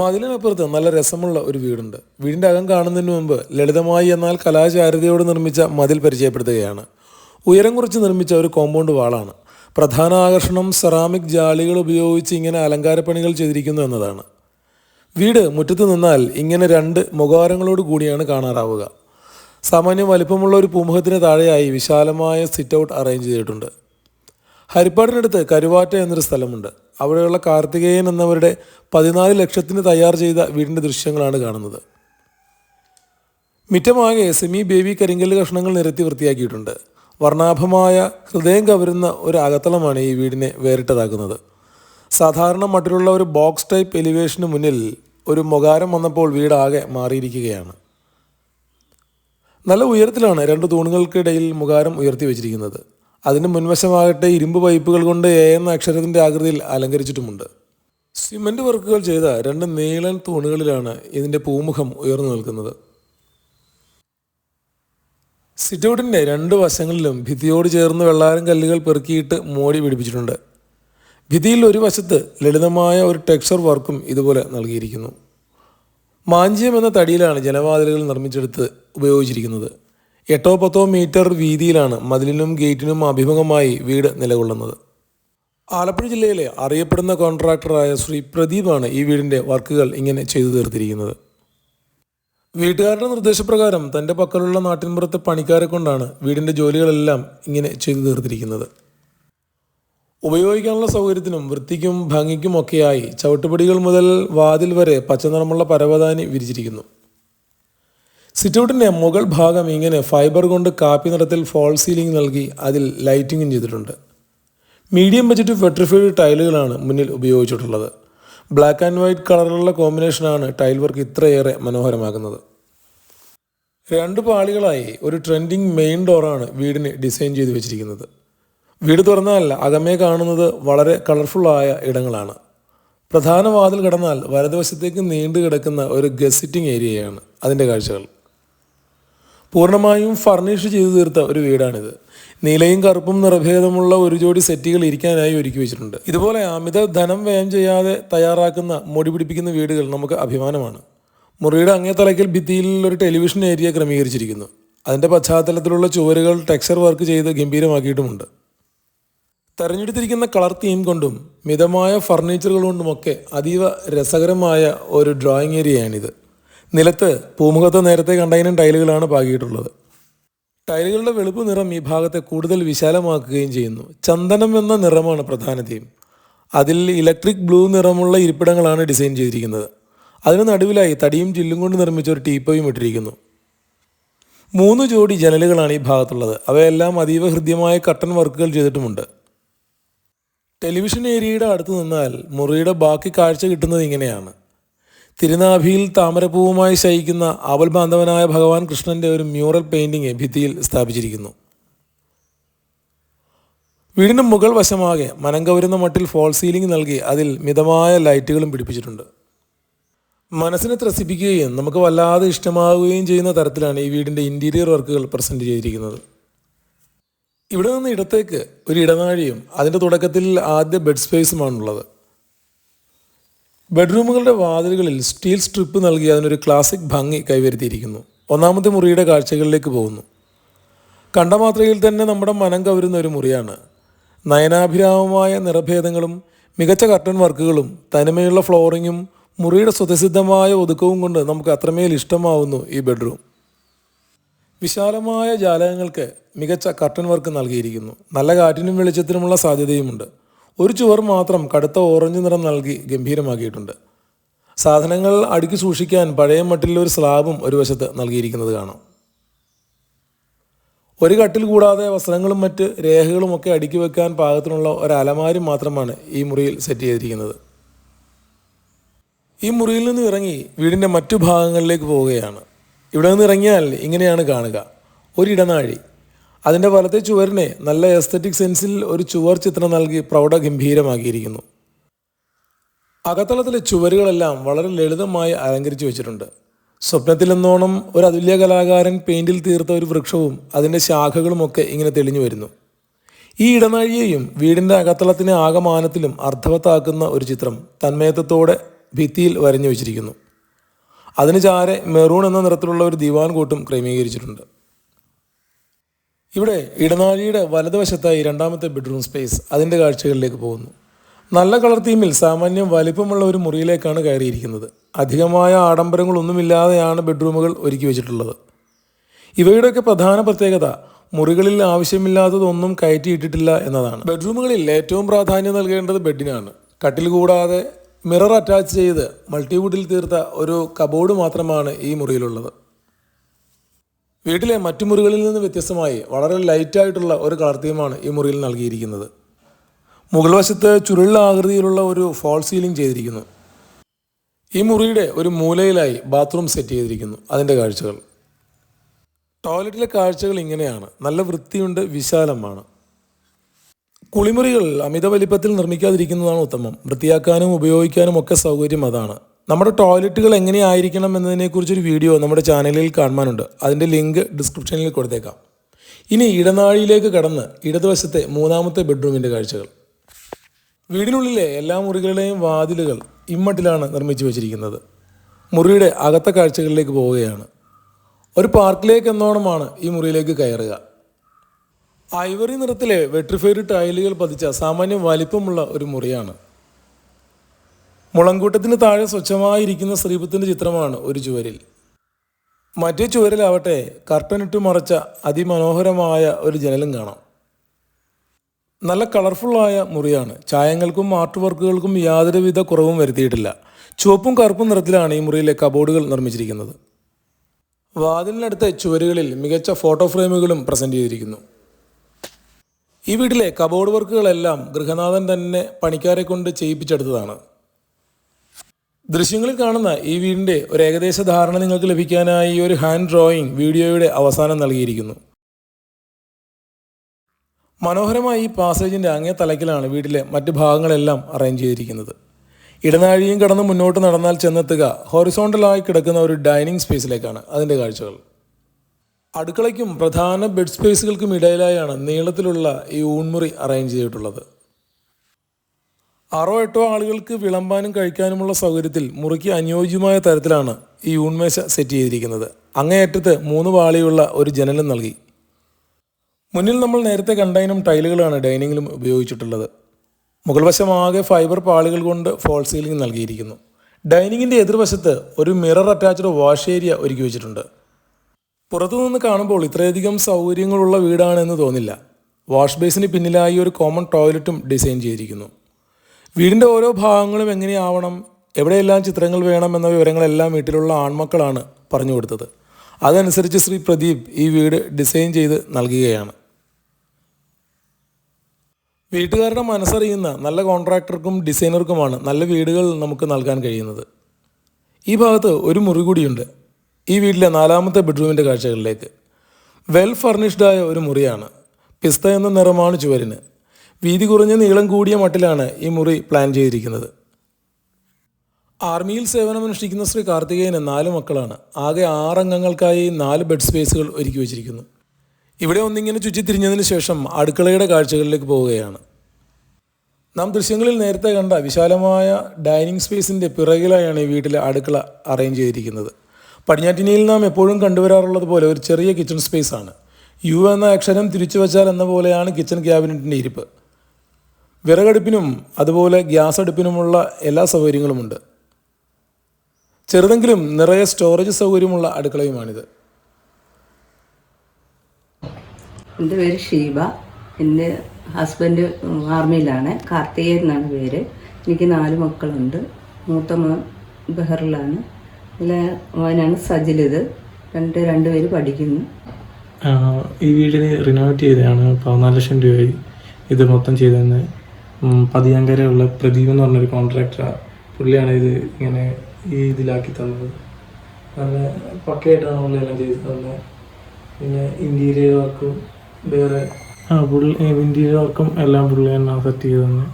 മതിലിനപ്പുറത്ത് നല്ല രസമുള്ള ഒരു വീടുണ്ട്. വീടിന്റെ അകം കാണുന്നതിന് മുമ്പ് ലളിതമായി എന്നാൽ കലാചാരിതയോട് നിർമ്മിച്ച മതിൽ പരിചയപ്പെടുത്തുകയാണ്. ഉയരം കുറച്ച് നിർമ്മിച്ച ഒരു കോമ്പൗണ്ട് വാളാണ്. പ്രധാന ആകർഷണം സെറാമിക് ജാളികൾ ഉപയോഗിച്ച് ഇങ്ങനെ അലങ്കാരപ്പണികൾ ചെയ്തിരിക്കുന്നു എന്നതാണ്. വീട് മുറ്റത്ത് നിന്നാൽ ഇങ്ങനെ രണ്ട് മുഖവാരങ്ങളോട് കൂടിയാണ് കാണാറാവുക. സാമാന്യം വലിപ്പമുള്ള ഒരു പൂമുഖത്തിന് താഴെയായി വിശാലമായ സിറ്റ് ഔട്ട് അറേഞ്ച് ചെയ്തിട്ടുണ്ട്. ഹരിപ്പാടിനടുത്ത് കരുവാറ്റ എന്നൊരു സ്ഥലമുണ്ട്. അവിടെയുള്ള കാർത്തികേയൻ എന്നവരുടെ പതിനാല് ലക്ഷത്തിന് തയ്യാർ ചെയ്ത വീടിന്റെ ദൃശ്യങ്ങളാണ് കാണുന്നത്. മിറ്റമാകെ സെമി ബേബി കരിങ്കല്ല് കഷ്ണങ്ങൾ നിരത്തി വൃത്തിയാക്കിയിട്ടുണ്ട്. വർണാഭമായ ഹൃദയം കവരുന്ന ഒരു അകത്തളമാണ് ഈ വീടിനെ വേറിട്ടതാക്കുന്നത്. സാധാരണ മട്ടിലുള്ള ഒരു ബോക്സ് ടൈപ്പ് എലിവേഷന് മുന്നിൽ ഒരു മുഖാരം വന്നപ്പോൾ വീടാകെ മാറിയിരിക്കുകയാണ്. നല്ല ഉയരത്തിലാണ് രണ്ട് തൂണുകൾക്കിടയിൽ മുഖാരം ഉയർത്തി വെച്ചിരിക്കുന്നത്. അതിന് മുൻവശമാകട്ടെ ഇരുമ്പ് പൈപ്പുകൾ കൊണ്ട് എ എന്ന അക്ഷരത്തിന്റെ ആകൃതിയിൽ അലങ്കരിച്ചിട്ടുമുണ്ട്. സിമന്റ് വർക്കുകൾ ചെയ്ത രണ്ട് നീളൻ തൂണുകളിലാണ് ഇതിന്റെ പൂമുഖം ഉയർന്നു നിൽക്കുന്നത്. സിറ്റൗട്ടിന്റെ രണ്ട് വശങ്ങളിലും ഭിത്തിയോട് ചേർന്ന് വെള്ളാരം കല്ലുകൾ പെറുക്കിയിട്ട് മോടി പിടിപ്പിച്ചിട്ടുണ്ട്. ഭിത്തിയിൽ ഒരു വശത്ത് ലളിതമായ ഒരു ടെക്സ്ചർ വർക്കും ഇതുപോലെ നൽകിയിരിക്കുന്നു. മാഞ്ചിയം എന്ന തടിയിലാണ് ജനവാതിലുകൾ നിർമ്മിച്ചെടുത്ത് ഉപയോഗിച്ചിരിക്കുന്നത്. എട്ടോ പത്തോ മീറ്റർ വീതിയിലാണ് മതിലിനും ഗേറ്റിനും അഭിമുഖമായി വീട് നിലകൊള്ളുന്നത്. ആലപ്പുഴ ജില്ലയിലെ അറിയപ്പെടുന്ന കോൺട്രാക്ടറായ ശ്രീ പ്രദീപാണ് ഈ വീടിന്റെ വർക്കുകൾ ഇങ്ങനെ ചെയ്തു തീർത്തിരിക്കുന്നത്. വീട്ടുകാരുടെ നിർദ്ദേശപ്രകാരം തന്റെ പക്കലുള്ള നാട്ടിൻപുറത്തെ പണിക്കാരെ കൊണ്ടാണ് വീടിന്റെ ജോലികളെല്ലാം ഇങ്ങനെ ചെയ്തു തീർത്തിരിക്കുന്നത്. ഉപയോഗിക്കാനുള്ള സൗകര്യത്തിനും വൃത്തിക്കും ഭംഗിക്കും ഒക്കെയായി ചവിട്ടുപടികൾ മുതൽ വാതിൽ വരെ പച്ചനിറമുള്ള പരവതാനി വിരിച്ചിരിക്കുന്നു. സിറ്റൗട്ടിന്റെ മുകൾ ഭാഗം ഇങ്ങനെ ഫൈബർ കൊണ്ട് കാപ്പി നിറത്തിൽ ഫോൾ സീലിംഗ് നൽകി അതിൽ ലൈറ്റിങ്ങും ചെയ്തിട്ടുണ്ട്. മീഡിയം ബജറ്റ് വെട്രിഫൈഡ് ടൈലുകളാണ് മുന്നിൽ ഉപയോഗിച്ചിട്ടുള്ളത്. ബ്ലാക്ക് ആൻഡ് വൈറ്റ് കളറിലുള്ള കോമ്പിനേഷനാണ് ടൈൽ വർക്ക് ഇത്രയേറെ മനോഹരമാക്കുന്നത്. രണ്ട് പാളികളായി ഒരു ട്രെൻഡിങ് മെയിൻ ഡോറാണ് വീടിന് ഡിസൈൻ ചെയ്തു വെച്ചിരിക്കുന്നത്. വീട് തുറന്നാൽ അകമേ കാണുന്നത് വളരെ കളർഫുള്ളായ ഇടങ്ങളാണ്. പ്രധാന വാതിൽ കടന്നാൽ വലതുവശത്തേക്ക് നീണ്ടു കിടക്കുന്ന ഒരു ഗസിറ്റിംഗ് ഏരിയയാണ് അതിന്റെ കാഴ്ചകൾ. പൂർണമായും ഫർണിഷ് ചെയ്തു തീർത്ത ഒരു വീടാണിത്. നീലയും കറുപ്പും നിർഭേദമുള്ള ഒരു ജോഡി സെറ്റുകൾ ഇരിക്കാനായി ഒരുക്കി വെച്ചിട്ടുണ്ട്. ഇതുപോലെ അമിത ധനം വ്യയം ചെയ്യാതെ തയ്യാറാക്കുന്ന മുടി പിടിപ്പിക്കുന്ന വീടുകൾ നമുക്ക് അഭിമാനമാണ്. മുറിയുടെ അങ്ങേ തലയ്ക്കൽ ഭിത്തിയിൽ ഒരു ടെലിവിഷൻ ഏരിയ ക്രമീകരിച്ചിരിക്കുന്നു. അതിന്റെ പശ്ചാത്തലത്തിലുള്ള ചുവരുകൾ ടെക്സ്ചർ വർക്ക് ചെയ്ത് ഗംഭീരമാക്കിയിട്ടുമുണ്ട്. തെരഞ്ഞെടുത്തിരിക്കുന്ന കളർ തീം കൊണ്ടും മിതമായ ഫർണിച്ചറുകൾ കൊണ്ടുമൊക്കെ അതീവ രസകരമായ ഒരു ഡ്രോയിങ് ഏരിയയാണിത് നിലത്ത് പൂമുഖത്ത് നേരത്തെ കണ്ടതിനും ടൈലുകളാണ് പാകിയിട്ടുള്ളത്. ടൈലുകളുടെ വെളുപ്പ് നിറം ഈ ഭാഗത്തെ കൂടുതൽ വിശാലമാക്കുകയും ചെയ്യുന്നു. ചന്ദനം എന്ന നിറമാണ് പ്രധാന തീം അതിൽ ഇലക്ട്രിക് ബ്ലൂ നിറമുള്ള ഇരിപ്പിടങ്ങളാണ് ഡിസൈൻ ചെയ്തിരിക്കുന്നത്. അതിന് നടുവിലായി തടിയും ചില്ലും കൊണ്ട് നിർമ്മിച്ച ഒരു ടീപ്പോയും ഇട്ടിരിക്കുന്നു. മൂന്ന് ജോഡി ജനലുകളാണ് ഈ ഭാഗത്തുള്ളത്. അവയെല്ലാം അതീവ ഹൃദ്യമായ കട്ടൻ വർക്കുകൾ ചെയ്തിട്ടുമുണ്ട്. ടെലിവിഷൻ ഏരിയയുടെ അടുത്ത് നിന്നാൽ മുറിയുടെ ബാക്കി കാഴ്ച കിട്ടുന്നത് ഇങ്ങനെയാണ്. തിരുനാഭിയിൽ താമരപ്പൂവുമായി ശയിക്കുന്ന അവൽ ബാന്ധവനായ ഭഗവാൻ കൃഷ്ണന്റെ ഒരു മ്യൂറൽ പെയിന്റിങ് ഭിത്തിയിൽ സ്ഥാപിച്ചിരിക്കുന്നു. വീടിന് മുകൾ വശമാകെ മനം കവരുന്ന മട്ടിൽ ഫോൾ സീലിംഗ് നൽകി അതിൽ മിതമായ ലൈറ്റുകളും പിടിപ്പിച്ചിട്ടുണ്ട്. മനസ്സിനെ ത്രസിപ്പിക്കുകയും നമുക്ക് വല്ലാതെ ഇഷ്ടമാവുകയും ചെയ്യുന്ന തരത്തിലാണ് ഈ വീടിന്റെ ഇന്റീരിയർ വർക്കുകൾ പ്രസന്റ് ചെയ്തിരിക്കുന്നത്. ഇവിടെ നിന്ന് ഇടത്തേക്ക് ഒരു ഇടനാഴിയും അതിന്റെ തുടക്കത്തിൽ ആദ്യ ബെഡ് സ്പേസുമാണുള്ളത്. ബെഡ്റൂമുകളുടെ വാതിലുകളിൽ സ്റ്റീൽ സ്ട്രിപ്പ് നൽകി അതിനൊരു ക്ലാസിക് ഭംഗി കൈവരുത്തിയിരിക്കുന്നു. ഒന്നാമത്തെ മുറിയുടെ കാഴ്ചകളിലേക്ക് പോകുന്നു. കണ്ട മാത്രയിൽ തന്നെ നമ്മുടെ മനം കവരുന്ന ഒരു മുറിയാണ്. നയനാഭിരാമമായ നിറഭേദങ്ങളും മികച്ച കർട്ടൻ വർക്കുകളും തനിമയുള്ള ഫ്ലോറിങ്ങും മുറിയുടെ സ്വതസിദ്ധമായ ഒതുക്കവും കൊണ്ട് നമുക്ക് അത്രമേൽ ഇഷ്ടമാവുന്നു ഈ ബെഡ്റൂം. വിശാലമായ ജാലകങ്ങൾക്ക് മികച്ച കർട്ടൻ വർക്ക് നൽകിയിരിക്കുന്നു. നല്ല കാറ്റിനും വെളിച്ചത്തിനുമുള്ള സാധ്യതയുമുണ്ട്. ഒരു ചുവർ മാത്രം കടുത്ത ഓറഞ്ച് നിറം നൽകി ഗംഭീരമാക്കിയിട്ടുണ്ട്. സാധനങ്ങൾ അടുക്കി സൂക്ഷിക്കാൻ പഴയ മട്ടിൽ ഒരു സ്ലാബും ഒരു വശത്ത് നൽകിയിരിക്കുന്നത് കാണാം. ഒരു കട്ടിൽ കൂടാതെ വസ്ത്രങ്ങളും മറ്റ് രേഖകളും ഒക്കെ അടുക്കി വെക്കാൻ പാകത്തിനുള്ള ഒരു അലമാരി മാത്രമാണ് ഈ മുറിയിൽ സെറ്റ് ചെയ്തിരിക്കുന്നത്. ഈ മുറിയിൽ നിന്ന് ഇറങ്ങി വീടിന്റെ മറ്റു ഭാഗങ്ങളിലേക്ക് പോവുകയാണ്. ഇവിടെ നിന്ന് ഇറങ്ങിയാൽ ഇങ്ങനെയാണ് കാണുക. ഒരിടനാഴി. അതിന്റെ വലത്തെ ചുവരിനെ നല്ല എസ്തറ്റിക് സെൻസിൽ ഒരു ചുവർ ചിത്രം നൽകി പ്രൗഢഗംഭീരമാക്കിയിരിക്കുന്നു. അകത്തളത്തിലെ ചുവരുകളെല്ലാം വളരെ ലളിതമായി അലങ്കരിച്ചു വെച്ചിട്ടുണ്ട്. സ്വപ്നത്തിലെന്നോണം ഒരു അതുല്യ കലാകാരൻ പെയിന്റിൽ തീർത്ത ഒരു വൃക്ഷവും അതിന്റെ ശാഖകളുമൊക്കെ ഇങ്ങനെ തെളിഞ്ഞു വരുന്നു. ഈ ഇടനാഴിയെയും വീടിന്റെ അകത്തളത്തിനെ ആകമാനത്തിലും അർത്ഥവത്താക്കുന്ന ഒരു ചിത്രം തന്മയത്വത്തോടെ ഭിത്തിയിൽ വരഞ്ഞു വെച്ചിരിക്കുന്നു. അതിന് ചാരെ മെറൂൺ എന്ന നിറത്തിലുള്ള ഒരു ദിവാൻ കോട്ടും ക്രമീകരിച്ചിട്ടുണ്ട്. ഇവിടെ ഇടനാഴിയുടെ വലതുവശത്തായി രണ്ടാമത്തെ ബെഡ്റൂം സ്പേസ് അതിന്റെ കാഴ്ചകളിലേക്ക് പോകുന്നു. നല്ല കളർ തീമിൽ സാമാന്യം വലിപ്പമുള്ള ഒരു മുറിയിലേക്കാണ് കയറിയിരിക്കുന്നത്. അധികമായ ആഡംബരങ്ങളൊന്നുമില്ലാതെയാണ് ബെഡ്റൂമുകൾ ഒരുക്കി വെച്ചിട്ടുള്ളത്. ഇവയുടെയൊക്കെ പ്രധാന പ്രത്യേകത മുറികളിൽ ആവശ്യമില്ലാത്തതൊന്നും കയറ്റിയിട്ടിട്ടില്ല എന്നതാണ്. ബെഡ്റൂമുകളിൽ ഏറ്റവും പ്രാധാന്യം നൽകേണ്ടത് ബെഡിനാണ്. കട്ടിൽ കൂടാതെ മിറർ അറ്റാച്ച് ചെയ്ത് മൾട്ടിവുഡിൽ തീർത്ത ഒരു കബോർഡ് മാത്രമാണ് ഈ മുറിയിലുള്ളത്. വീട്ടിലെ മറ്റു മുറികളിൽ നിന്ന് വ്യത്യസ്തമായി വളരെ ലൈറ്റായിട്ടുള്ള ഒരു കളർ തീമാണ് ഈ മുറിയിൽ നൽകിയിരിക്കുന്നത്. മുകൾ വശത്ത് ചുരുള്ള ആകൃതിയിലുള്ള ഒരു ഫോൾ സീലിംഗ് ചെയ്തിരിക്കുന്നു. ഈ മുറിയുടെ ഒരു മൂലയിലായി ബാത്റൂം സെറ്റ് ചെയ്തിരിക്കുന്നു അതിന്റെ കാഴ്ചകൾ. ടോയ്ലറ്റിലെ കാഴ്ചകൾ ഇങ്ങനെയാണ്. നല്ല വൃത്തിയുണ്ട് വിശാലമാണ്. കുളിമുറികൾ അമിത വലിപ്പത്തിൽ നിർമ്മിക്കാതിരിക്കുന്നതാണ് ഉത്തമം. വൃത്തിയാക്കാനും ഉപയോഗിക്കാനും ഒക്കെ സൗകര്യം അതാണ്. നമ്മുടെ ടോയ്ലറ്റുകൾ എങ്ങനെയായിരിക്കണം എന്നതിനെക്കുറിച്ചൊരു വീഡിയോ നമ്മുടെ ചാനലിൽ കാണുവാനുണ്ട്. അതിന്റെ ലിങ്ക് ഡിസ്ക്രിപ്ഷനിൽ കൊടുത്തേക്കാം. ഇനി ഇടനാഴിയിലേക്ക് കടന്ന് ഇടതുവശത്തെ മൂന്നാമത്തെ ബെഡ്റൂമിന്റെ കാഴ്ചകൾ. വീടിനുള്ളിലെ എല്ലാ മുറികളുടെയും വാതിലുകൾ ഇമ്മട്ടിലാണ് നിർമ്മിച്ചു വച്ചിരിക്കുന്നത്. മുറിയുടെ അകത്തെ കാഴ്ചകളിലേക്ക് പോവുകയാണ്. ഒരു പാർക്കിലേക്ക് എന്നോണമാണ് ഈ മുറിയിലേക്ക് കയറുക. ഐവറി നിറത്തിലെ വെട്രിഫൈഡ് ടൈലുകൾ പതിച്ച സാമാന്യം വലിപ്പമുള്ള ഒരു മുറിയാണ്. മുളങ്കൂട്ടത്തിന് താഴെ സ്വച്ഛമായിരിക്കുന്ന ശ്രീപത്തിന്റെ ചിത്രമാണ് ഒരു ചുവരിൽ. മറ്റേ ചുവരിലാവട്ടെ കർട്ടനിട്ട് മറച്ച അതിമനോഹരമായ ഒരു ജനലും കാണാം. നല്ല കളർഫുള്ളായ മുറിയാണ്. ചായങ്ങൾക്കും ആർട്ട് വർക്കുകൾക്കും യാതൊരുവിധ കുറവും വരുത്തിയിട്ടില്ല. ചുവപ്പും കറുപ്പും നിറത്തിലാണ് ഈ മുറിയിലെ കബോർഡുകൾ നിർമ്മിച്ചിരിക്കുന്നത്. വാതിലിനടുത്ത ചുവരുകളിൽ മികച്ച ഫോട്ടോ ഫ്രെയിമുകളും പ്രസന്റ് ചെയ്തിരിക്കുന്നു. ഈ വീട്ടിലെ കബോർഡ് വർക്കുകളെല്ലാം ഗൃഹനാഥൻ തന്നെ പണിക്കാരെ കൊണ്ട് ചെയ്യിപ്പിച്ചെടുത്തതാണ്. ദൃശ്യങ്ങളിൽ കാണുന്ന ഈ വീടിന്റെ ഒരു ഏകദേശ ധാരണ നിങ്ങൾക്ക് ലഭിക്കാനായി ഒരു ഹാൻഡ് ഡ്രോയിങ് വീഡിയോയുടെ അവസാനം നൽകിയിരിക്കുന്നു. മനോഹരമായി ഈ പാസേജിന്റെ അങ്ങേ തലക്കിലാണ് വീട്ടിലെ മറ്റ് ഭാഗങ്ങളെല്ലാം അറേഞ്ച് ചെയ്തിരിക്കുന്നത്. ഇടനാഴിയും കടന്ന് മുന്നോട്ട് നടന്നാൽ ചെന്നെത്തുക ഹൊറിസോണ്ടലായി കിടക്കുന്ന ഒരു ഡൈനിങ് സ്പേസിലേക്കാണ് അതിന്റെ കാഴ്ചകൾ. അടുക്കളയ്ക്കും പ്രധാന ബെഡ് സ്പേസുകൾക്കും ഇടയിലായാണ് നീളത്തിലുള്ള ഈ ഊൺമുറി അറേഞ്ച് ചെയ്തിട്ടുള്ളത്. ആറോ എട്ടോ ആളുകൾക്ക് വിളമ്പാനും കഴിക്കാനുമുള്ള സൗകര്യത്തിൽ മുറിക്ക് അനുയോജ്യമായ തരത്തിലാണ് ഈ ഊൺമേശ സെറ്റ് ചെയ്തിരിക്കുന്നത്. അങ്ങേയറ്റത്ത് മൂന്ന് പാളിയുള്ള ഒരു ജനലും നൽകി. മുന്നിൽ നമ്മൾ നേരത്തെ കണ്ടതിനും ടൈലുകളാണ് ഡൈനിങ്ങിലും ഉപയോഗിച്ചിട്ടുള്ളത്. മുകൾ വശമാകെ ഫൈബർ പാളികൾ കൊണ്ട് ഫോൾ സീലിംഗ് നൽകിയിരിക്കുന്നു. ഡൈനിങ്ങിന്റെ എതിർവശത്ത് ഒരു മിറർ അറ്റാച്ച്ഡ് വാഷ് ഏരിയ ഒരുക്കി വെച്ചിട്ടുണ്ട്. പുറത്തുനിന്ന് കാണുമ്പോൾ ഇത്രയധികം സൗകര്യങ്ങളുള്ള വീടാണെന്ന് തോന്നില്ല. വാഷ് ബേസിന് പിന്നിലായി ഒരു കോമൺ ടോയ്ലറ്റും ഡിസൈൻ ചെയ്തിരിക്കുന്നു. വീടിന്റെ ഓരോ ഭാഗങ്ങളും എങ്ങനെയാവണം എവിടെയെല്ലാം ചിത്രങ്ങൾ വേണം എന്ന വിവരങ്ങളെല്ലാം വീട്ടിലുള്ള ആൺമക്കളാണ് പറഞ്ഞു കൊടുത്തത്. അതനുസരിച്ച് ശ്രീ പ്രദീപ് ഈ വീട് ഡിസൈൻ ചെയ്ത് നൽകുകയാണ്. വീട്ടുകാരുടെ മനസ്സറിയുന്ന നല്ല കോൺട്രാക്ടർക്കും ഡിസൈനർക്കുമാണ് നല്ല വീടുകൾ നമുക്ക് നൽകാൻ കഴിയുന്നത്. ഈ ഭാഗത്ത് ഒരു മുറി കൂടിയുണ്ട്. ഈ വീട്ടിലെ നാലാമത്തെ ബെഡ്റൂമിന്റെ കാഴ്ചകളിലേക്ക്. വെൽ ഫർണിഷ്ഡായ ഒരു മുറിയാണ്. പിസ്ത എന്ന നിറമാണ് ചുവരിന്. വീതി കുറഞ്ഞ നീളം കൂടിയ മട്ടിലാണ് ഈ മുറി പ്ലാൻ ചെയ്തിരിക്കുന്നത്. ആർമിയിൽ സേവനമനുഷ്ഠിക്കുന്ന ശ്രീ കാർത്തികേയന് നാല് മക്കളാണ്. ആകെ ആറംഗങ്ങൾക്കായി നാല് ബെഡ് സ്പേസുകൾ ഒരുക്കി വെച്ചിരിക്കുന്നു. ഇവിടെ ഒന്നിങ്ങനെ ചുറ്റിത്തിരിഞ്ഞതിന് ശേഷം അടുക്കളയുടെ കാഴ്ചകളിലേക്ക് പോവുകയാണ്. നാം ദൃശ്യങ്ങളിൽ നേരത്തെ കണ്ട വിശാലമായ ഡൈനിങ് സ്പേസിന്റെ പിറകിലായാണ് ഈ വീട്ടിലെ അടുക്കള അറേഞ്ച് ചെയ്തിരിക്കുന്നത്. പടിഞ്ഞാറ്റിനിയിൽ നാം എപ്പോഴും കണ്ടുവരാറുള്ളത് പോലെ ഒരു ചെറിയ കിച്ചൺ ആണ് യു എന്ന അക്ഷരം തിരിച്ചു വച്ചാൽ എന്ന പോലെയാണ് കിച്ചൺ ക്യാബിനറ്റിന്റെ ഇരിപ്പ്. വിറകടുപ്പിനും അതുപോലെ ഗ്യാസ് അടുപ്പിനുമുള്ള എല്ലാ സൗകര്യങ്ങളുമുണ്ട്. ചെറുതെങ്കിലും നിറയെ സ്റ്റോറേജ് സൗകര്യമുള്ള അടുക്കളയുമാണിത്. എന്റെ പേര് ഷീബ. എന്റെ ഹസ്ബൻഡ് ആർമിയിലാണ് കാർത്തികേയൻ എന്നാണ് പേര്. എനിക്ക് നാല് മക്കളുണ്ട്. മൂത്ത മോൻ ബഹറിലാണ്. ഇതിലെ മോനാണ് സജിലിത് രണ്ട് രണ്ടുപേര് പഠിക്കുന്നു. ഈ വീടിന് റിനോവേറ്റ് ചെയ്തതാണ് പതിനാല് ലക്ഷം രൂപയായി ഇത് മൊത്തം ചെയ്തതെന്ന് പതിയാങ്കരയുള്ള പ്രദീപ് എന്ന് പറഞ്ഞൊരു കോൺട്രാക്ടറാണ് പുള്ളിയാണ് ഇത് ഇങ്ങനെ ഈ ഇതിലാക്കി തന്നത്. നല്ല പക്കയായിട്ടാണ് പുള്ളിയെല്ലാം ചെയ്ത് തന്നത്. പിന്നെ ഇന്റീരിയർ വർക്കും വേറെ ആ പുള്ളി ഇന്റീരിയർ വർക്കും എല്ലാം പുള്ളി തന്നെ സെറ്റ് ചെയ്ത് തന്നെ.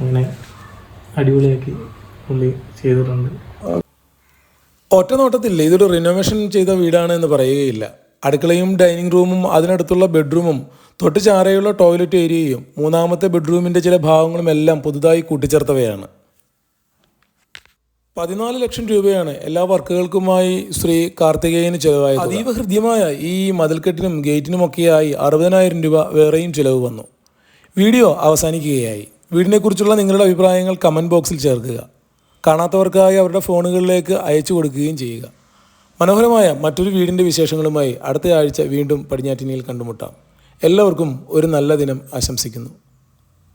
അങ്ങനെ അടിപൊളിയാക്കി പുള്ളി ചെയ്തിട്ടുണ്ട്. ഒറ്റ നോട്ടത്തിൽ ഇതൊരു റിനോവേഷൻ ചെയ്ത വീടാണ് എന്ന് പറയുകയില്ല. അടുക്കളയും ഡൈനിങ് റൂമും അതിനടുത്തുള്ള ബെഡ്റൂമും തൊട്ട് ചാരയുള്ള ടോയ്ലറ്റ് ഏരിയയും മൂന്നാമത്തെ ബെഡ്റൂമിന്റെ ചില ഭാഗങ്ങളും എല്ലാം പുതുതായി കൂട്ടിച്ചേർത്തവയാണ്. പതിനാല് ലക്ഷം രൂപയാണ് എല്ലാ വർക്കുകൾക്കുമായി ശ്രീ കാർത്തികേയന് ചിലവായത്. അതീവ ഹൃദ്യമായ ഈ മതിൽക്കെട്ടിനും ഗേറ്റിനുമൊക്കെയായി അറുപതിനായിരം രൂപ വേറെയും ചിലവ് വന്നു. വീഡിയോ അവസാനിക്കുകയായി. വീടിനെക്കുറിച്ചുള്ള നിങ്ങളുടെ അഭിപ്രായങ്ങൾ കമന്റ് ബോക്സിൽ ചേർക്കുക. കാണാത്തവർക്കായി അവരുടെ ഫോണുകളിലേക്ക് അയച്ചു കൊടുക്കുകയും ചെയ്യുക. മനോഹരമായ മറ്റൊരു വീടിന്റെ വിശേഷങ്ങളുമായി അടുത്ത ആഴ്ച വീണ്ടും പടിഞ്ഞാറ്റിനിയിൽ കണ്ടുമുട്ടാം. എല്ലാവർക്കും ഒരു നല്ല ദിനം ആശംസിക്കുന്നു.